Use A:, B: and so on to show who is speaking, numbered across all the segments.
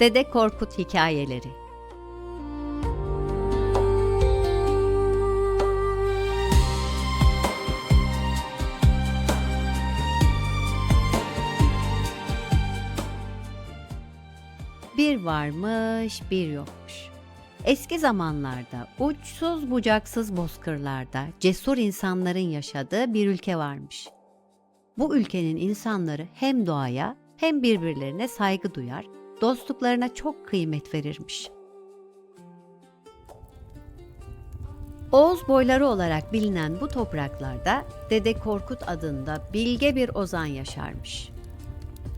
A: Dede Korkut Hikayeleri Bir varmış, bir yokmuş. Eski zamanlarda uçsuz bucaksız bozkırlarda cesur insanların yaşadığı bir ülke varmış. Bu ülkenin insanları hem doğaya hem birbirlerine saygı duyar, dostluklarına çok kıymet verirmiş. Oğuz boyları olarak bilinen bu topraklarda Dede Korkut adında bilge bir ozan yaşarmış.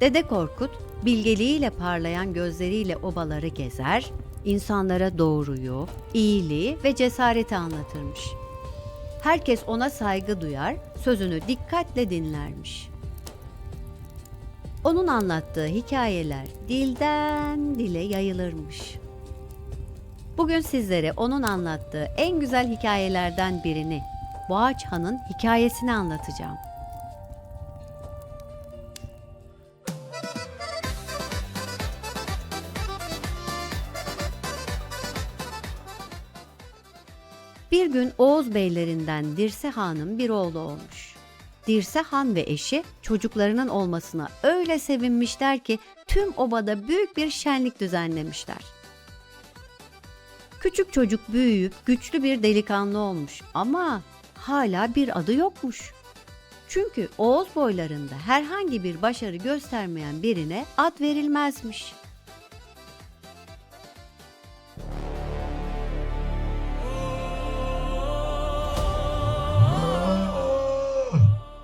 A: Dede Korkut, bilgeliğiyle parlayan gözleriyle obaları gezer, insanlara doğruyu, iyiliği ve cesareti anlatırmış. Herkes ona saygı duyar, sözünü dikkatle dinlermiş. Onun anlattığı hikayeler dilden dile yayılırmış. Bugün sizlere onun anlattığı en güzel hikayelerden birini, Boğaç Han'ın hikayesini anlatacağım. Bir gün Oğuz beylerinden Dirse Han'ın bir oğlu olmuş. Dirse Han ve eşi çocuklarının olmasına öyle sevinmişler ki tüm obada büyük bir şenlik düzenlemişler. Küçük çocuk büyüyüp güçlü bir delikanlı olmuş ama hala bir adı yokmuş. Çünkü Oğuz boylarında herhangi bir başarı göstermeyen birine ad verilmezmiş.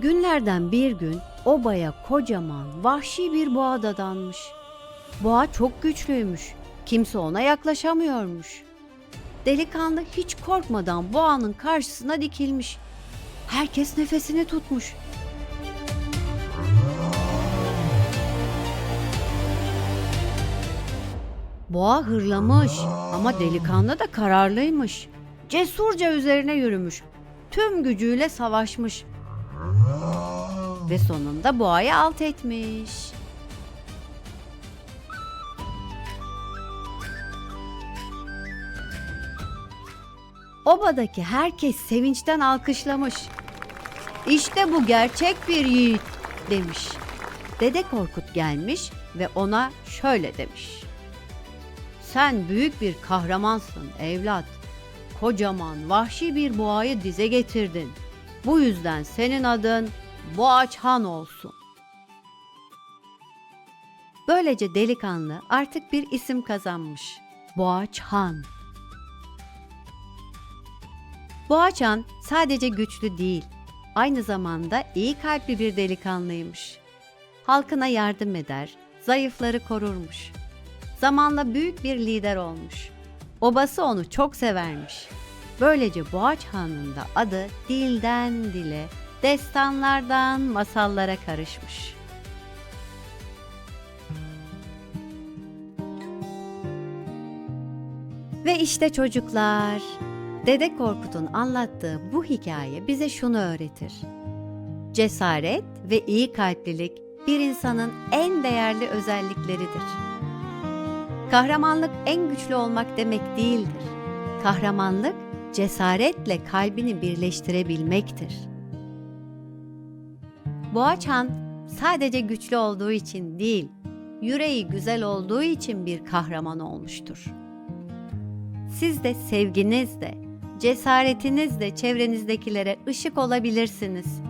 A: Günlerden bir gün obaya kocaman vahşi bir boğa dadanmış. Boğa çok güçlüymüş. Kimse ona yaklaşamıyormuş. Delikanlı hiç korkmadan boğanın karşısına dikilmiş. Herkes nefesini tutmuş. Boğa hırlamış ama delikanlı da kararlıymış. Cesurca üzerine yürümüş. Tüm gücüyle savaşmış ve sonunda boğayı alt etmiş. Obadaki herkes sevinçten alkışlamış. İşte bu gerçek bir yiğit demiş. Dede Korkut gelmiş ve ona şöyle demiş. Sen büyük bir kahramansın evlat. Kocaman vahşi bir boğayı dize getirdin. Bu yüzden senin adın Boğaç Han olsun. Böylece delikanlı artık bir isim kazanmış. Boğaç Han. Boğaç Han sadece güçlü değil, aynı zamanda iyi kalpli bir delikanlıymış. Halkına yardım eder, zayıfları korurmuş. Zamanla büyük bir lider olmuş. Obası onu çok severmiş. Böylece Boğaç Han'ın da adı dilden dile, destanlardan masallara karışmış. Ve işte çocuklar, Dede Korkut'un anlattığı bu hikaye bize şunu öğretir. Cesaret ve iyi kalplilik bir insanın en değerli özellikleridir. Kahramanlık en güçlü olmak demek değildir. Kahramanlık cesaretle kalbini birleştirebilmektir. Boğaç Han sadece güçlü olduğu için değil, yüreği güzel olduğu için bir kahraman olmuştur. Siz de sevginizle, cesaretinizle çevrenizdekilere ışık olabilirsiniz.